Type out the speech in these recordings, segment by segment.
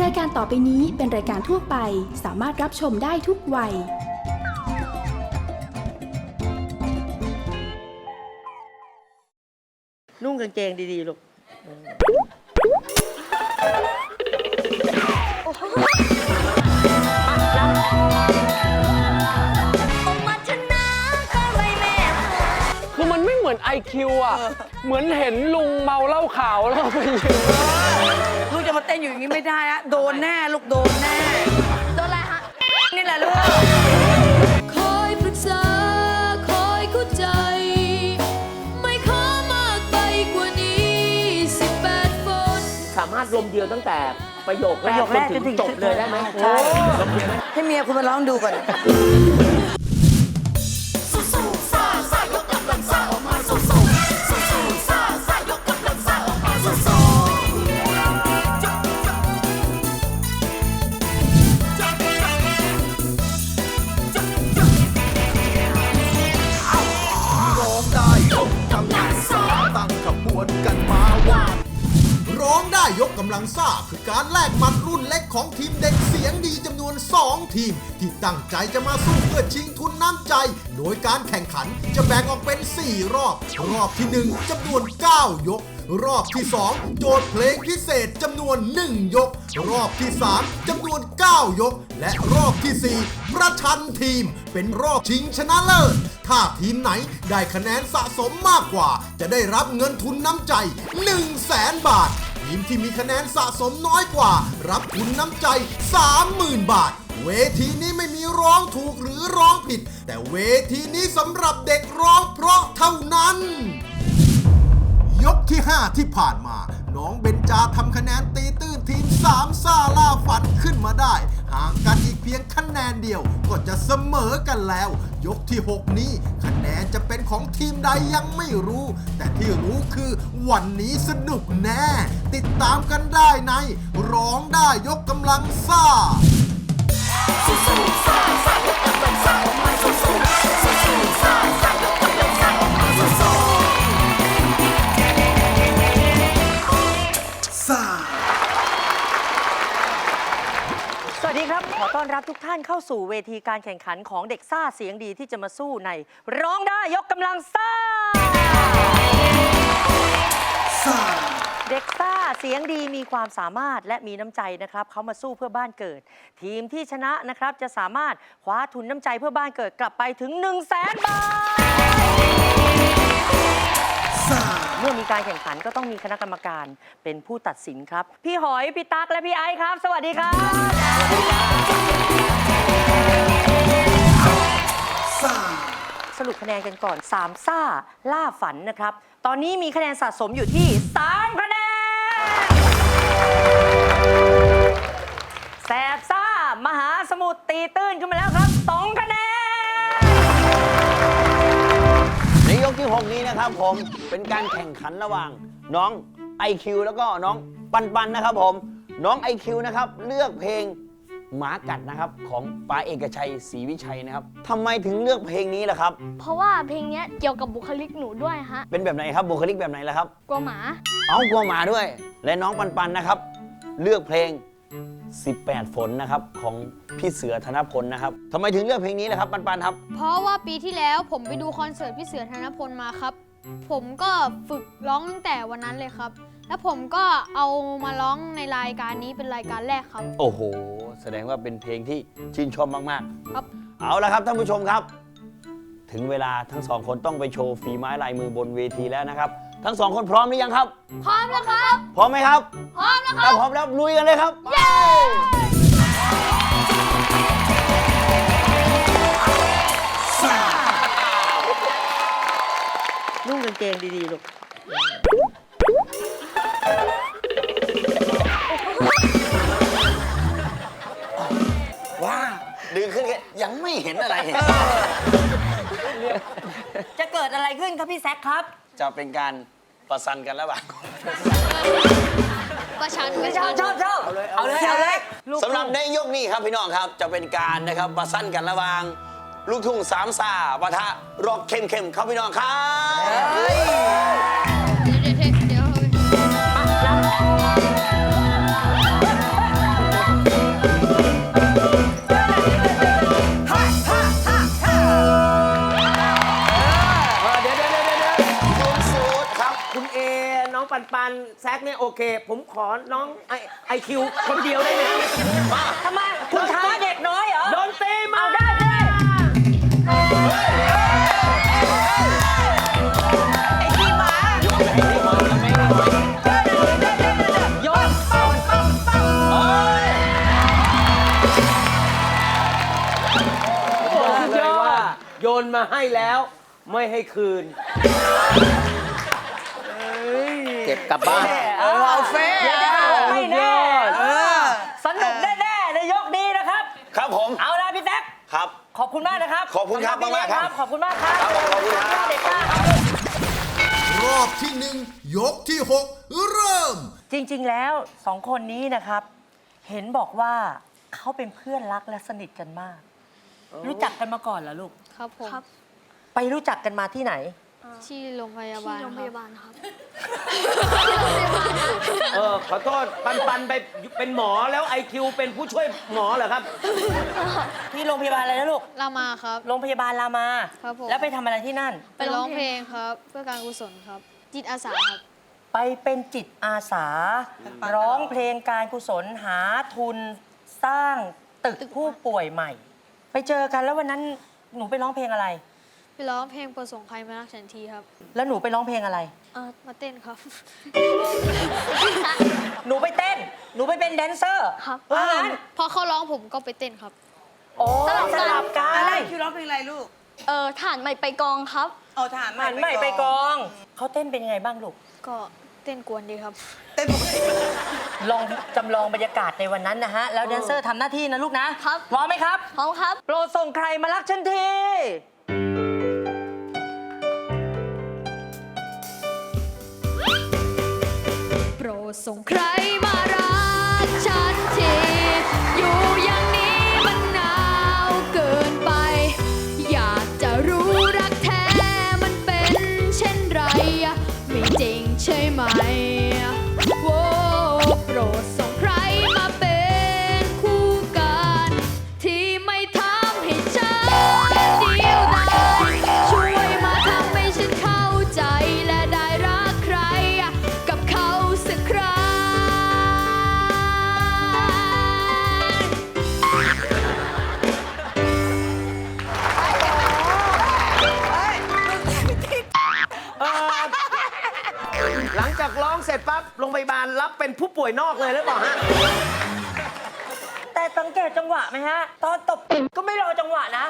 รายการต่อไปนี้เป็นรายการทั่วไปสามารถรับชมได้ทุกวัย นุ่งกางเกงดีๆลูกคือมันไม่เหมือน IQ อะ เหมือนเห็นลุงเมาเหล้าขาวแล้วก็ไปยืนลูก จะมาเต้นอยู่อย่างนี้ไม่ได้อะโดนแน่ลูกโดนแน่ โดนอะไรฮะนี่แหละลูกคอยปรึกษาคอยเข้าใจ ไม่ขอมากไปกว่านี้18ฝนสามารถลมเดียวตั้งแต่ประโยคแรประกโยคแรกจจนนถึถึงงจบเลยได้ไหมใช่ให้เมียคุณมาร้องดูก่อน ได้ยกกำลังซ่าคือการแลกหมัดรุ่นเล็กของทีมเด็กเสียงดีจำนวน 2 ทีม ที่ตั้งใจจะมาสู้เพื่อชิงทุนน้ำใจ โดยการแข่งขันจะแบ่งออกเป็น 4 รอบ รอบที่ 1จำนวน 9 ยก รอบที่ 2 โจทย์เพลงพิเศษจำนวน 1 ยก รอบที่ 3จำนวน 9 ยก และรอบทีสี่4 ประชันทีม เป็นรอบชิงชนะเลิศถ้าทีมไหนได้คะแนนสะสมมากกว่า จะได้รับเงินทุนน้ำใจ 1 0 0 0 0แสนบาท ทีมที่มีคะแนนสะสมน้อยกว่า รับทุนน้ำใจ 30,000 บาท เวทีนี้ไม่มีร้องถูกหรือร้องผิด แต่เวทีนี้สำหรับเด็กร้องเพราะเท่านั้น ยกที่ 5 ที่ผ่านมา น้องเบนจาทำคะแนนตีตื้นทีมสามซ่าล่าฝันขึ้นมาได้ ห่างกันอีกเพียงคะแนนเดียว ก็จะเสมอกันแล้ว ยกที่ 6 นี้ คะแนนจะเป็นของทีมใดยังไม่รู้ แต่ที่รู้คือวันนี้สนุกแน่ ติดตามกันได้ใน ร้องได้ยกกำลังซ่าสู้สู้ส่าสู้สู้สู้ส่า อต้อนรับทุกท่านเข้าสู่เวทีการแข่งขันของเด็กซ่าเสียงดีที่จะมาสู้ในร้องได้ยกกำลังซ่า เด็กซ่าเสียงดีมีความสามารถและมีน้ำใจนะครับเขามาสู้เพื่อบ้านเกิด ทีมที่ชนะนะครับจะสามารถคว้าทุนน้ำใจเพื่อบ้านเกิดกลับไปถึง 1 0 0 0 0แสนบาท เมื่อมีการแข่งขันก็ต้องมีคณะกรรมการเป็นผู้ตัดสินครับ พี่หอยพี่ตั๊กและพี่ไอซ์ครับ สวัสดีครับสรุปคะแนนกันก่อน3ซ่าล่าฝันนะครับ ตอนนี้มีคะแนนสะสมอยู่ที่3คะแนนแสบซ่ามหาสมุทรตีตื้นขึ้นมาแล้วครับ2คะแนน ในยกที่ 6 นี้นะครับผมเป็นการแข่งขันระหว่างน้อง IQ แล้วก็น้องปันปันนะครับผมน้อง IQ นะครับเลือกเพลงหมากัดนะครับของปาเอกชัยศรีวิชัยนะครับทำไมถึงเลือกเพลงนี้ล่ะครับ เพราะว่าเพลงเนี้ยเกี่ยวกับบุคลิกหนูด้วยฮะเป็นแบบไหนครับบุคลิกแบบไหนล่ะครับกลัวหมา เอากลัวหมาด้วย และน้องปันปันนะครับ เลือกเพลง 18 ฝนนะครับของพี่เสือธนพลนะครับทำไมถึงเลือกเพลงนี้ล่ะครับปันปันครับ เพราะว่าปีที่แล้วผมไปดูคอนเสิร์ตพี่เสือธนพลมาครับ ผมก็ฝึกร้องตั้งแต่วันนั้นเลยครับ แล้วผมก็เอามาร้องในรายการนี้เป็นรายการแรกครับ โอ้โห แสดงว่าเป็นเพลงที่ชื่นชอบมากครับๆเอาละครับท่านผู้ชมครับ ถึงเวลาทั้งสองคนต้องไปโชว์ฝีไม้ลายมือบนเวทีแล้วนะครับ ทั้งสองคนพร้อมหรือยังครับ พร้อมแล้วครับ พร้อมไหมครับ พร้อมแล้วคถ้ารับพร้อมแล้วลุยกันเลยครับนุ่งกางเกงดีๆลูก ว้าดึงขึ้นแค่ยังไม่เห็นอะไร จะเกิดอะไรขึ้นครับพี่แซคครับ จะเป็นการประสันกันระหว่างประชันชอบชอบชอบเอาเลยเอาเลยลูกสำหรับในยกนี้ครับพี่น้องครับจะเป็นการนะครับประสันกันระหว่างลูกทุ่งสามซาปะทะร็อกเข้มๆครับพี่น้องครับเฮ้ยเดี๋ยวเดี๋ยวเดี๋ยว แซกเนี่ยโอเค ผมขอน้องไอไอคิวคนเดียวได้ไหมมาทำไมคุณท้าเด็กน้อยเหรอโดนตีมาเอาได้เลยไอ้ขี้หมาโยนปังปังปังบอกเลยว่าโยนมาให้แล้วไม่ให้คืนเก็บกลับบ้านเออเอาเฟ่ไม่แน่เออสนุกแน่ๆในยกนี้นะครับ ครับผม เอาละพี่แท็กครับ ขอบคุณมากนะครับ ขอบคุณครับสำหพี่มากๆครับ ขอบคุณมากครับครับผมขอบคุณครับเด็กมากครับรอบที่หนึ่งยกที่หกเริ่ม จริง ๆ แล้วสองคนนี้นะครับ เห็นบอกว่าเขาเป็นเพื่อนรักและสนิทกันมาก รู้จักกันมาก่อนเหรอลูก ครับผมไปรู้จักกันมาที่ไหน ที่โรงพยาบาลโรงพยาบาลครับ เออขอโทษปันปันไปเป็นหมอแล้วไอคิวเป็นผู้ช่วยหมอเหรอครับ ที่โรงพยาบาลอะไรนะลูก รามาครับ โรงพยาบาลรามา ครับผม แล้วไปทำอะไรที่นั่น ไปร้องเพลงครับ เพื่อการกุศลครับ จิตอาสาครับ ไปเป็นจิตอาสา ร้องเพลงการกุศลหาทุนสร้างตึกผู้ป่วยใหม่ ไปเจอกันแล้ววันนั้นหนูไปร้องเพลงอะไร ไปร้องเพลงประสงค์ใครมารักฉันทีครับแล้วหนูไปร้องเพลงอะไร เออมาเต้นครับ หนูไปเต้น หนูไปเป็นแดนเซอร์ครับว่างั้นพอเขาร้องผมก็ไปเต้นครับ โอ้สลับกันอะไรคิวร้องเพลงอะไรลูกเออฐานใหม่ไปกองครับ เอาถามหันใหม่ไปกอง เขาเต้นเป็นยังไงบ้างลูก ก็เต้นกวนดีครับ เต้นปกติลองจำลองบรรยากาศในวันนั้นนะฮะ แล้วแดนเซอร์ทำหน้าที่นะลูกนะครับ พร้อมไหมครับ พร้อมครับ โปรดส่งใครมารักฉันที ดส่งใครมารักฉันที อยู่อย่างนี้มันหนาวเกินไป อยากจะรู้รักแท้มันเป็นเช่นไร ไม่จริงใช่ไหม เป็นผู้ป่วยนอกเลยหรือเปล่าฮะ แต่สังเกตจังหวะไหมฮะ ตอนตบก็ไม่รอจังหวะนะ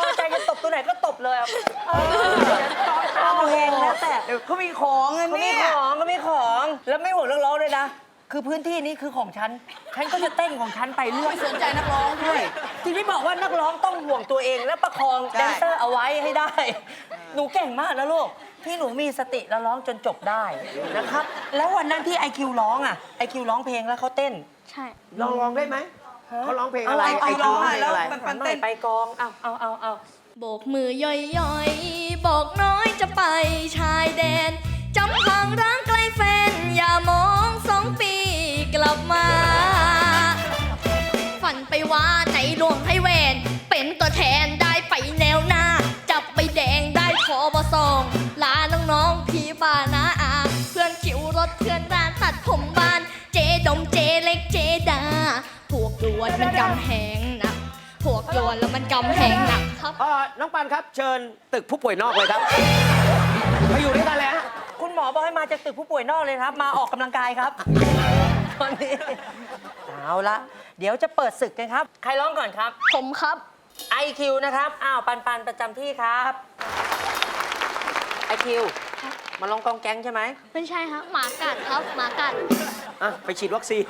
พอใจจะตบตัวไหนก็ตบเลยอะเออตอนเอาเองแล้วแต่เขามีของอันเขามีนี้ของเขามีของ แล้วไม่ห่วงเรื่องร้องเลยนะ คือพื้นที่นี้คือของฉัน ฉันก็จะเต้นของฉันไปเรื่อย ไม่สนใจนักร้องด้วย ที่พี่บอกว่านักร้องต้องห่วงตัวเองและประคองใช่แดนเซอร์เอาไว้ให้ได้ หนูเก่งมากนะลูก ที่หนูมีสติแล้วร้องจนจบได้นะครับ แล้ววันนั้นที่ไอคิวร้องอะไอคิวร้องเพลงแล้วเขาเต้น ใช่ ลองร้องได้ไหมเขาร้องเพลงอะไรเอาไอเอาคิวเอาร้องเพลงอะไรปันปันหน่เต้อยนไปกองเอาเอาเอาเอาโบกมือย่อยๆบอกน้อยจะไปชายแดนจำห่างร้างไกลแฟน อย่ามองสองปีกลับมา ฝันไปว่าในหลวงให้เวนเป็นตัวแทนได้ไปแนวหน้า จับใบแดงได้ขอบอสองลาน้ องๆพี่ป้านาอาเพื่อนคิวรถเพื่อนร้านตัดผมบ้าน เจดมเจเล็กเจดา พวกดวนมันกำแหงหนักพวกโยนแล้วมันกำแหงหนักครับ เออน้องปันครับ เชิญตึกผู้ป่วยนอกเลยครับไปอยู่ด้วยกันเลยฮะคุณหมอบอกให้มาจากตึกผู้ป่วยนอกเลยครับ มาออกกำลังกายครับ ตอนนี้เอาละเดี๋ยวจะเปิดศึกกันครับ ใครร้องก่อนครับ ผมครับ IQ นะครับ อ้าว ปันปันประจำที่ครับ IQ มาลองกองแก๊งใช่ไหมไม่ใช่ฮะหมากัดครับหมากัด อะไปฉีดวัคซีน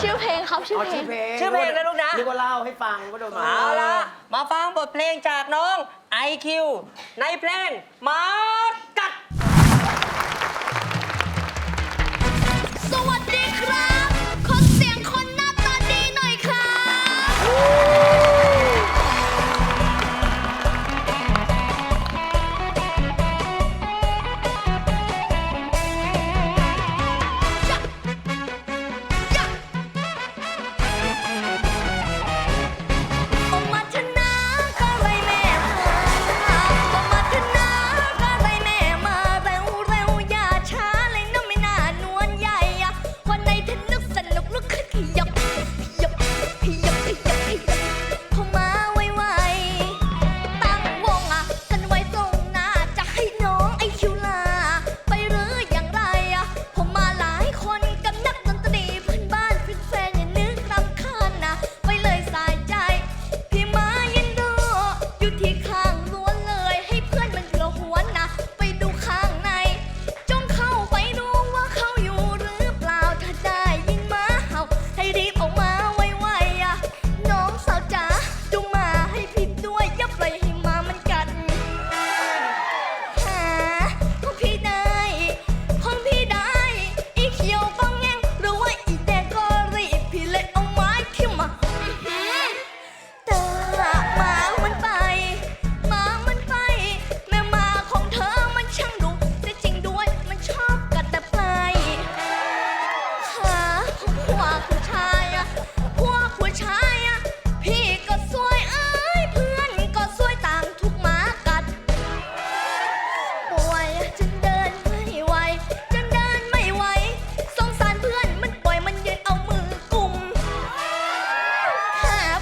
ชื่อเพลงครับชื่ออ๋อเพลชื่องเพลงชื่อเพลงนะลูกนะนึกว่าเล่าให้ฟังว่าโดนหมาเอาละมาฟังบทเพลงจากน้อง IQ ในเพลงหมากัด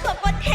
สวมบนเท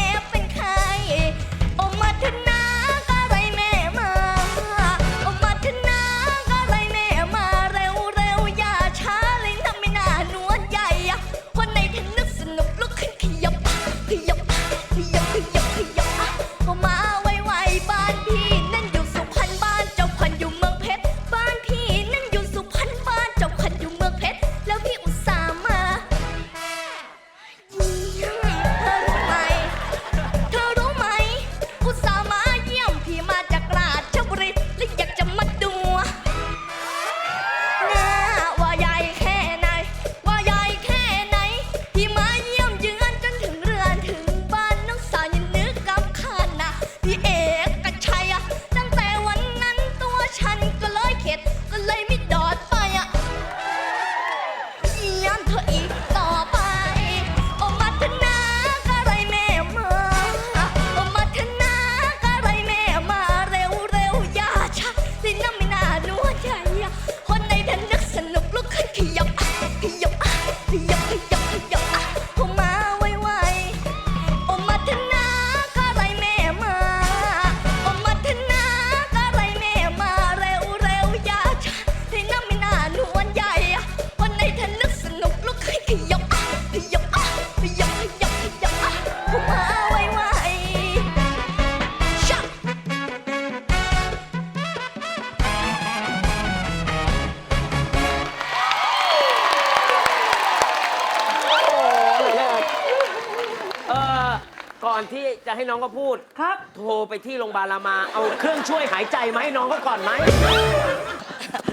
ที่จะให้น้องก็พูด ครับ โทรไปที่โรงพยาบาลรามา เอาเครื่องช่วยหายใจมาให้น้องก็ก่อนไหม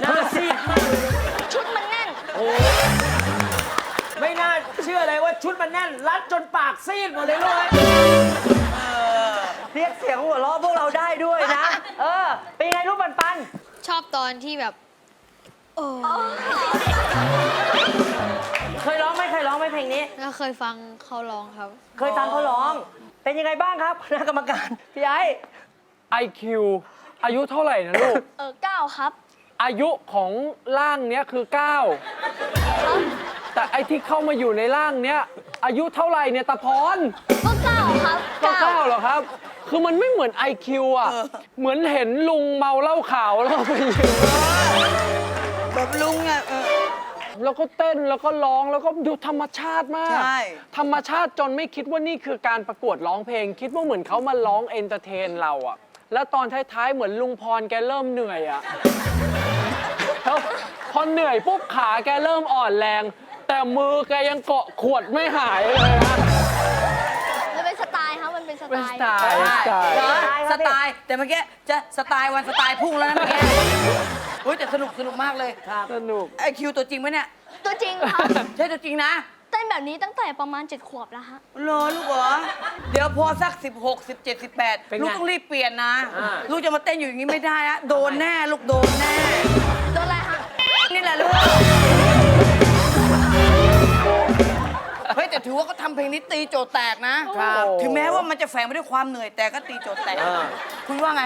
หน่าซีดมากชุดมันแน่น โอ้ไม่น่าเชื่อเลยว่าชุดมันแน่น รัดจนปากซีดหมดเลยลูกเอ้ย เรียกเสียงหัวเราะพวกเราได้ด้วยนะ เออ เป็นไงลูกปันปัน ชอบตอนที่แบบ โอ้เคยร้องไหมเคยร้องไหมเพลงนี้ แล้วเคยฟังเขาร้องครับ เคยฟังเขาร้อง เป็นยังไงบ้างครับคณะกรรมการ พี่ไอ้ IQ อายุเท่าไหร่นะลูก เออเก้าครับ อายุของร่างเนี้ยคือ 9 แต่ไอที่เข้ามาอยู่ในร่างเนี้ยอายุเท่าไหร่เนี่ยตาพรก็เก้าครับก็เก้าเหรอครับ คือมันไม่เหมือน IQ อะ เหมือนเห็นลุงเมาเหล้าขาวแล้วก็ไปยืนแบบลุงอะเออ แล้วก็เต้นแล้วก็ร้องแล้วก็ดูธรรมชาติมาก ใช่ ธรรมชาติจนไม่คิดว่านี่คือการประกวดร้องเพลง คิดว่าเหมือนเขามาร้องเอนเตอร์เทนเราอะแล้วตอนท้ายๆเหมือนลุงพรแกเริ่มเหนื่อยอะแล้วพอเหนื่อยปุ๊บขาแกเริ่มอ่อนแรง แต่มือแกยังเกาะขวดไม่หายเลยนะมันเป็นสไตล์ครับมันเป็นสเป็นไตสล์ ไตล์สไตล์ เหรอสไตล์แต่เมื่อกี้จะสไตล์วันสไตล์พุ่งแล้วนะเมื่อกี้ โอ้ยแต่สนุกสนุกมากเลยสนุก ไอคิวตัวจริงไหมเนี่ย ตัวจริงครับใช่ตัวจริงนะเต้นแบบนี้ตั้งแต่ประมาณ 7 ขวบแล้วฮะเหรอลูกเหรอ เดี๋ยวพอสัก 16 17 เป็นไง18ลูกต้องรีบเปลี่ยนนะ อ่า ลูกจะมาเต้นอยู่อย่างนี้ไม่ได้นะโดนแน่ลูกโดนแน่โดนอะไรฮะนี่แหละลูก เฮ้ยแต่ถือว่าเขาทำเพลงนี้ตีโจทย์แตกนะครับถึงแม้ว่ามันจะแฝงไปด้วยความเหนื่อยแต่ก็ตีโจทย์แตกเออคุณว่าไง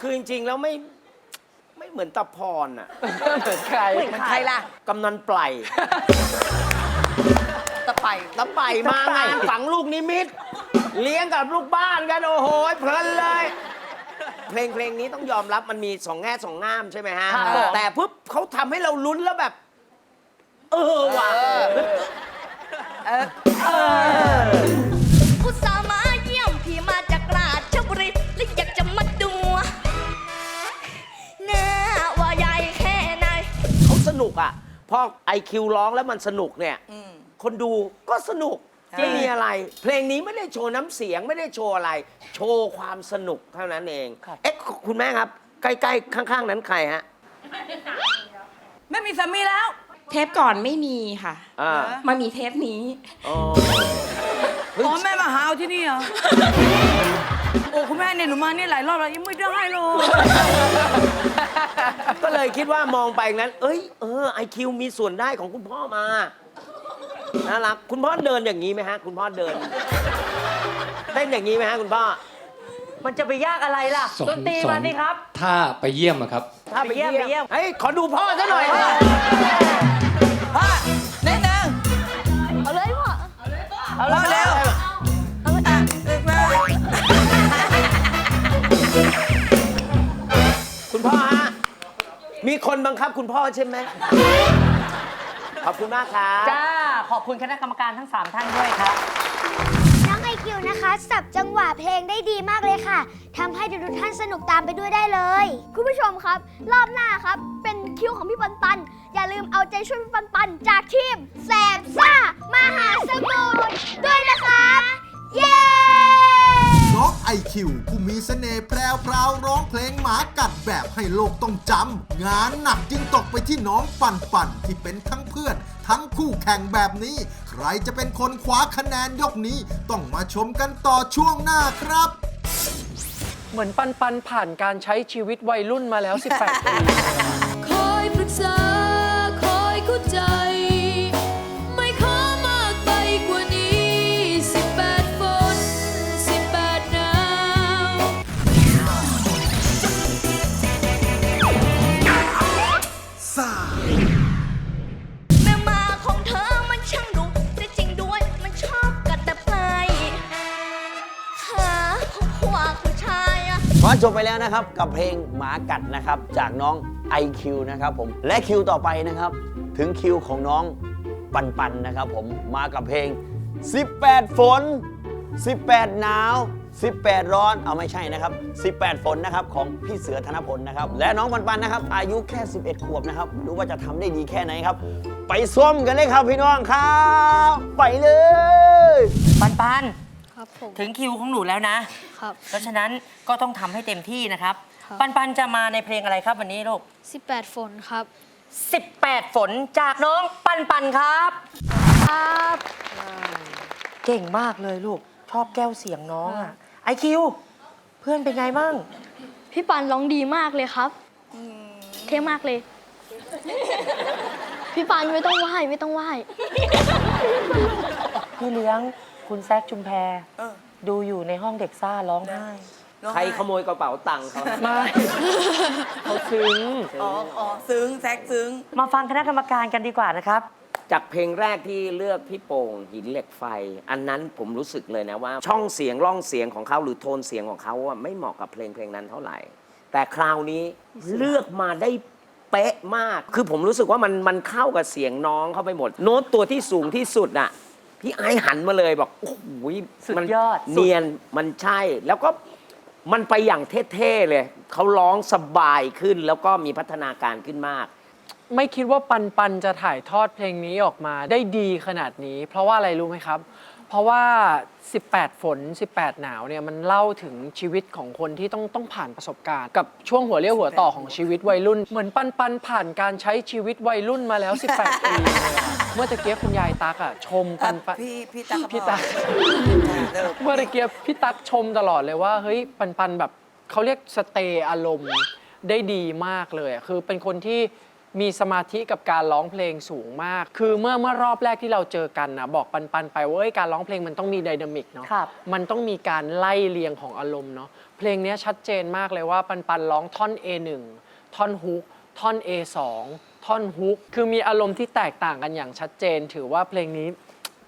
คือจริงๆแล้วไม่ไม่ เหมือนตาพรอะเหมือนใครมันใครล่ะ กำนันไพรตะไปตาไปมางานฝังลูกนิมิต เลี้ยงกับลูกบ้านกันโอ้โหเพลินเลย เพลงเพลงนี้ต้องยอมรับมันมีสองแง่สองง่ามใช่ไหมฮะ ครับผม แต่ปุ๊บเขาทำให้เราลุ้นแล้วแบบ เออว่ะอุต นุกอะพอไอคิวร้องแล้วมันสนุกเนี่ยคนดูก็สนุกไม่มีอะไร เพลงนี้ไม่ได้โชว์น้ำเสียงไม่ได้โชว์อะไร โชว์ความสนุกเท่านั้นเองเอ๊ะคุณแม่ครับ ใกล้ๆข้าง ๆ นั้นใครฮะไม่มีสามีแล้ว เทปก่อนไม่มีค่ะ อ่ามามีเทปนี้ อ๋ออ๋อแม่มาหาเอาที่นี่เหรอ โอ้คุณแม่เนี่ยหนูมาเนี่ยหลายรอบแล้วยังไม่ได้เลยก็เลยคิดว่ามองไปอย่างนั้น เอ้ยเออไอคิวมีส่วนได้ของคุณพ่อมาน่ารักคุณพ่อเดินอย่างนี้ไหมฮะ คุณพ่อเดินเต้นอย่างนี้ไหมฮะ คุณพ่อ มันจะไปยากอะไรล่ะสอนดนตรีสอนมาสิครับ ถ้าไปเยี่ยมอะครับ ถ้าไปไปเยี่เยี่ยมไปเยี่ยม เฮ้ยขอดูพ่อซะหน่อยเถอะพ่อเนิดนึงเอาเลยพ่อเอาเร็ว คนบังคับคุณพ่อใช่ไหมขอบคุณมากครับจ้า ขอบคุณคณะกรรมการทั้ง 3 ท่านด้วยครับ น้องไอคิวนะคะ สับจังหวะเพลงได้ดีมากเลยค่ะ ทำให้ทุกๆท่านสนุกตามไปด้วยได้เลย คุณผู้ชมครับ รอบหน้าครับ เป็นคิวของพี่ปันปัน อย่าลืมเอาใจช่วยพี่ปันปันจากทีมแสบซ่ามหาสมุทรด้วยนะคะ เย้ น้องไอคิวผู้มีเสน่ห์แพรวพราวร้องเพลงหมากัดแบบให้โลกต้องจำ งานหนักจึงตกไปที่น้องปันปันที่เป็นทั้งเพื่อน ทั้งคู่แข่งแบบนี้ ใครจะเป็นคนคว้าคะแนนยกนี้ ต้องมาชมกันต่อช่วงหน้าครับ เหมือนปันปันผ่านการใช้ชีวิตวัยรุ่นมาแล้ว 18 ปี ก็จบไปแล้วนะครับกับเพลงหมากัดนะครับจากน้อง IQ นะครับผมและคิวต่อไปนะครับ ถึงคิวของน้องปันปันนะครับผมมากับเพลง 18 ฝน 18 หนาว 18 ร้อนเอาไม่ใช่นะครับ 18 ฝนนะครับของพี่เสือธนพลนะครับและน้องปันปันนะครับ อายุแค่ 11 ขวบนะครับรู้ว่าจะทำได้ดีแค่ไหนครับ ไปส้มกันเลยครับพี่น้องครับ ไปเลย ปันปัน ครับผม ถึงคิวของหนูแล้วนะ ครับ เพราะฉะนั้นก็ต้องทำให้เต็มที่นะครับ ครับ ปันปันจะมาในเพลงอะไรครับวันนี้ลูก 18 ฝนครับ 18 ฝนจากน้องปันปันครับ ครับ เก่งมากเลยลูก ชอบแก้วเสียงน้องอะไอคิว เพื่อนเป็นไงมั่งพี่ปันร้องดีมากเลยครับเท่มากเลย พี่ปันไม่ต้องไหว้ไม่ต้องไหว้พี่เลี้ยง คุณแซคชุมแพรเออ ดูอยู่ในห้องเด็กซ่าร้องไห้ร้องใครไห้ขโมยกระเป๋าตังค์เขาไม่ เขาซึ้ง อ๋ออ๋อซึ้งแซกซึ้ง มาฟังคณะกรรมการกันดีกว่านะครับ จากเพลงแรกที่เลือกพี่โป่งหินเหล็กไฟ อันนั้นผมรู้สึกเลยนะว่า ช่องเสียงร่องเสียงของเขาหรือโทนเสียงของเขาอะไม่เหมาะกับเพลงเพลงนั้นเท่าไหร่ แต่คราวนี้เลือกมาได้เป๊ะมาก คือผมรู้สึกว่ามันมันเข้ากับเสียงน้องเข้าไปหมด โน้ตตัวที่สูงที่สุดอะ พี่ไอซ์หันมาเลยบอกโอ้โหสุดมันยอดเนียนมันใช่ แล้วก็มันไปอย่างเท่ๆเลย เขาร้องสบายขึ้นแล้วก็มีพัฒนาการขึ้นมาก ไม่คิดว่าปันปันจะถ่ายทอดเพลงนี้ออกมาได้ดีขนาดนี้ เพราะว่าอะไรรู้ไหมครับ เพราะว่า 18 ฝน 18 หนาวเนี่ยมันเล่าถึงชีวิตของคนที่ต้องต้องผ่านประสบการณ์ กับช่วงหัวเรี่ยวหัวต่อของชีวิตวัยรุ่น เหมือนปันปันผ่านการใช้ชีวิตวัยรุ่นมาแล้ว 18 ปีเลยอะเมื่อตะเกียบคุณยายตักอะชมปันปัน พี่พี่ตั๊กพี่ตั๊กเลิกเมื่อตะเกียบพี่ตั๊กชมตลอดเลยว่า เฮ้ย ปันปันแบบเขาเรียกสเตย์อารมณ์ได้ดีมากเลยอะคือเป็นคนที่ มีสมาธิกับการร้องเพลงสูงมาก คือเมื่อเมื่อรอบแรกที่เราเจอกันนะบอกปันปันไปว่าเอ้ยการร้องเพลงมันต้องมีไดนามิกเนาะ ครับ มันต้องมีการไล่เรียงของอารมณ์เนาะ เพลงเนี้ยชัดเจนมากเลยว่าปันปันร้องท่อน A1 ท่อนฮุก ท่อน A2 ท่อนฮุก คือมีอารมณ์ที่แตกต่างกันอย่างชัดเจน ถือว่าเพลงนี้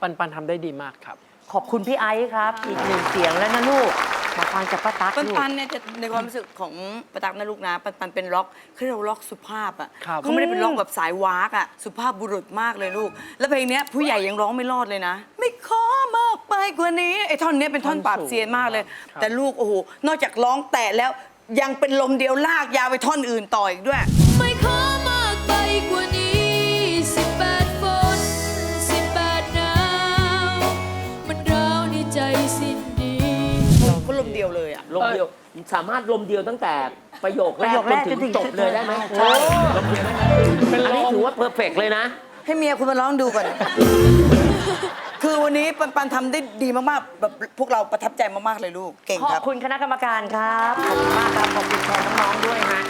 ปันปันทำได้ดีมากครับ ขอบคุณพี่ไอซ์ครับ อีกหนึ่งเสียงแล้วนะลูก มาฟังจากป้าตั๊กปันลูก ปันเนี่ยจะในความรู้สึกของประตักนะลูกนะปันปันเป็นล็อกคือเราล็อกสุภาพอะครับเขาไม่ได้เป็นล็อกแบบสายวากอะสุภาพบุรุษมากเลยลูก แล้วเพลงเนี้ยผู้ใหญ่ยังร้องไม่รอดเลยนะ ไม่ขอมากไปกว่านี้ไอ้ท่อนเนี้ยเป็นท่อนปราบเซียนมากเลยแต่ลูกโอ้โหนอกจากร้องแตะแล้วยังเป็นลมเดียวลากยาวไปท่อนอื่นต่ออีกด้วย ไม่ขอม มเดียว สามารถลมเดียวตั้งแต่ประโยคแรประกโยคแรกจนถึงจนถึงจบเลยได้ไหมใช่ ลมเดียวได้ไหมอันนี้ถือว่าเพอร์เฟกเลยนะ ให้เมียคุณมาร้องดูก่อน คือวันนี้ปันปันทำได้ดีมากๆแบบพวกเราประทับใจมากๆเลยลูก เก่งขอครับบ คุณคณะกรรมการครับ ขอบคุณมากครับ ขอบคุณแทนน้องๆด้วยฮะ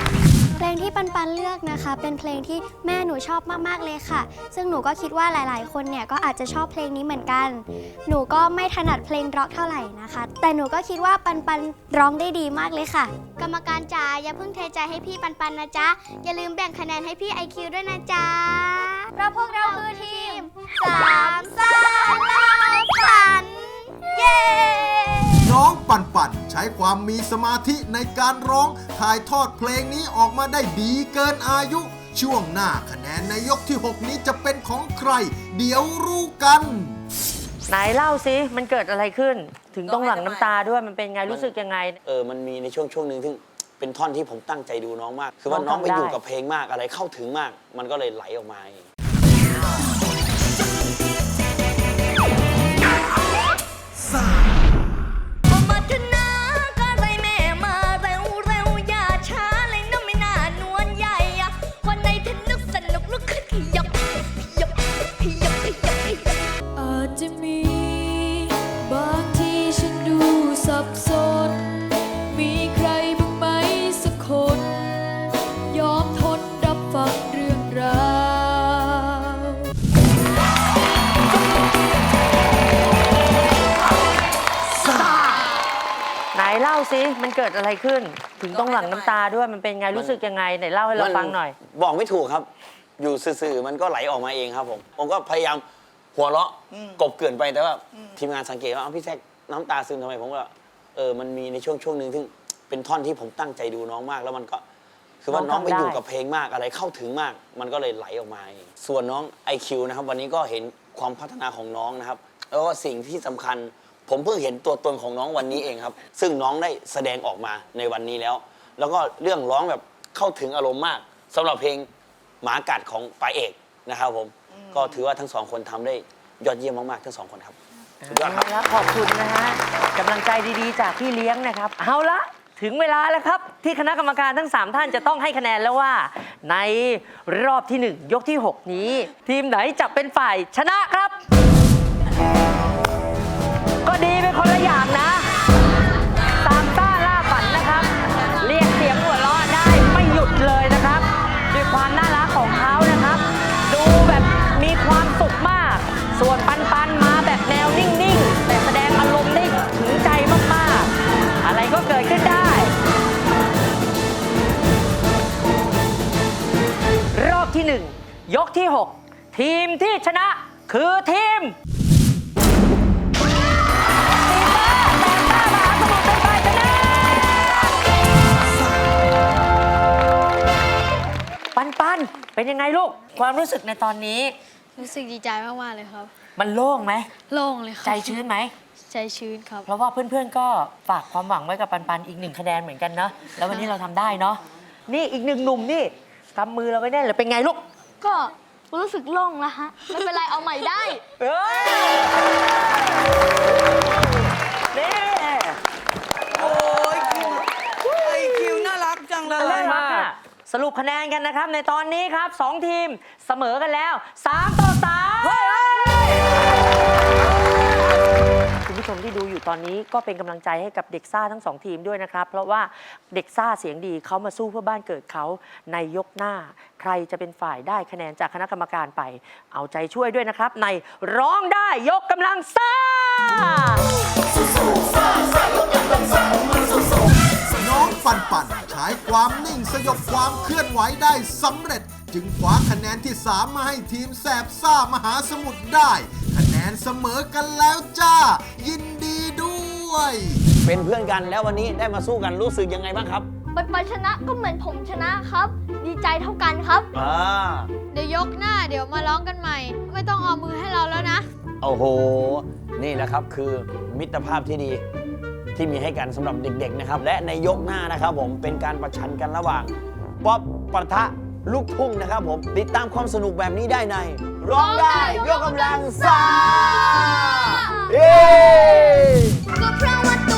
เพลงที่ปันปันเลือกนะคะ เป็นเพลงที่แม่หนูชอบมากๆเลยค่ะ ซึ่งหนูก็คิดว่าหลาย ๆ คนเนี่ยก็อาจจะชอบเพลงนี้เหมือนกัน หนูก็ไม่ถนัดเพลงร็อกเท่าไหร่นะคะ แต่หนูก็คิดว่าปันปันร้องได้ดีมากเลยค่ะ กรรมการจ๋าอย่าเพิ่งเทใจให้พี่ปันปันนะจ๊ะอย่าลืมแบ่งคะแนนให้พี่ไอคิวด้วยนะจ๊ะเพราะพวกเราคือที ช้ความมีสมาธิในการร้อง ถ่ายทอดเพลงนี้ออกมาได้ดีเกินอายุ ช่วงหน้าคะแนนในยกที่ 6 นี้จะเป็นของใคร เดี๋ยวรู้กัน ไหนเล่าสิมันเกิดอะไรขึ้น ถึงต้องหลั่งน้ำตาด้วยมันเป็นไงรู้สึกยังไง เออ มันมีในช่วงช่วงหนึ่งซึ่งเป็นท่อนที่ผมตั้งใจดูน้องมาก คือว่าน้น้อองงทำไปอยู่ได้ กับเพลงมากอะไรเข้าถึงมาก มันก็เลยไหลออกมาเอง สิมันเกิดอะไรขึ้น ถึงต้องหลั่งน้ำตาด้วยมันเป็นไงรู้สึกยังไงไหนเล่าให้เราฟังหน่อย บอกไม่ถูกครับ อยู่สื่อๆมันก็ไหลออกมาเองครับผม ผมก็พยายามหัวเราะกบเกลื่อนไปแต่ว่า ทีมงานสังเกตว่าเอ้าพี่แซกน้ำตาซึมทำไมผมก็เออมันมีในช่วงช่วงหนึ่งซึ่งเป็นท่อนที่ผมตั้งใจดูน้องมาก แล้วมันก็คือว่าน้น้อองงทำไปอยู่ได้กับเพลงมากอะไรเข้าถึงมาก มันก็เลยไหลออกมาเองส่วนน้อง IQ นะครับ วันนี้ก็เห็นความพัฒนาของน้องนะครับ แล้วก็สิ่งที่สำคัญ ผมเพิ่งเห็นตัวตนของน้องวันนี้เองครับ ซึ่งน้องได้แสดงออกมาในวันนี้แล้ว แล้วก็เรื่องร้องแบบเข้าถึงอารมณ์มากสำหรับเพลงหมากัดของปลายเอกนะครับผมก็ถือว่าทั้งสองคนทำได้ยอดเยี่ยมมากๆทั้งสองคนครับสุดยอดครับ แล้วขอบคุณนะฮะกำลังใจดีๆ จากพี่เลี้ยงนะครับ เอาละถึงเวลาแล้วครับ ที่คณะกรรมการทั้ง 3 ท่านจะต้องให้คะแนนแล้วว่า ในรอบที่ 1 ยกที่ 6 นี้ ทีมไหนจะเป็นฝ่ายชนะครับก็ ดีเป็นคนละอย่างนะตามต้าล่าฝันนะครับ เรียกเสียงหัวเราะได้ไม่หยุดเลยนะครับด้วยความน่ารักของเขานะครับ ดูแบบมีความสุขมาก ส่วนปันปันมาแบบแนวนิ่งๆ แต่แสดงอารมณ์ได้ถึงใจมากๆ อะไรก็เกิดขึ้นได้ รอบที่1ยกที่6ทีมที่ชนะคือทีม เป็นยังไงลูกความรู้สึกในตอนนี้ รู้สึกดีใจมากๆเลยครับ มันโล่งไหมโล่งเลยครับใจชื้นไหมใจชื้นครับ เพราะว่าเพื่อนๆก็ฝากความหวังไว้กับปันปันอีกหนึ่งคะแนนเหมือนกันเนาะแล้ววันนี้เราทำได้เนาะนี่อีกหนึ่งหนุ่มนี่กำมือเราไว้แน่นเลยเป็นไงลูกก็รู้สึกโล่งแล้วฮะ ไม่เป็นไรเอาใหม่ได้ เอ้ยนี่โอ้ยคิวไอคิวน่ารักจังเลน่ารัยกอะ สรุปคะแนนกันนะครับในตอนนี้ครับสองทีมเสมอกันแล้ว3ต่อ3คุณผู้ชมที่ดูอยู่ตอนนี้ก็เป็นกำลังใจให้กับเด็กซ่าทั้งสองทีมด้วยนะครับ เพราะว่าเด็กซ่าเสียงดีเขามาสู้เพื่อบ้านเกิดเขาในยกหน้า ใครจะเป็นฝ่ายได้คะแนนจากคณะกรรมการไป เอาใจช่วยด้วยนะครับ ในร้องได้ยกกำลังซ่า น้องปันปันใช้ความนิ่งสยบความเคลื่อนไหวได้สำเร็จ จึงคว้าคะแนนที่ 3 มาให้ทีมแสบซ่ามหาสมุทรได้ คะแนนเสมอกันแล้วจ้า ยินดีด้วย เป็นเพื่อนกันแล้ววันนี้ได้มาสู้กันรู้สึกยังไงบ้างครับปันปันชนะก็เหมือนผมชนะครับ ดีใจเท่ากันครับ อ่าเดี๋ยวยกหน้าเดี๋ยวมาร้องกันใหม่ ไม่ต้องเอามือให้เราแล้วนะ โอ้โห นี่แหละครับคือมิตรภาพที่ดี ที่มีให้กันสำหรับเด็กๆนะครับ และในยกหน้านะครับผมเป็นการประชันกันระหว่างป๊อปปะทะลูกทุ่งนะครับผมติดตามความสนุกแบบนี้ได้ในร้องได้ยกกำลังซ่าเย้ ก็เพราะว่า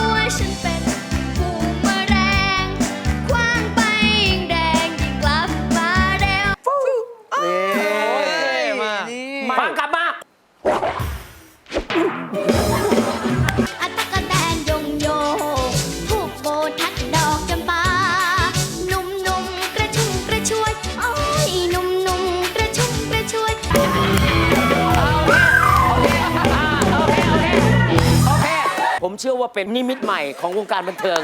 ผมเชื่อว่าเป็นนิมิตใหม่ของวงการบันเทิง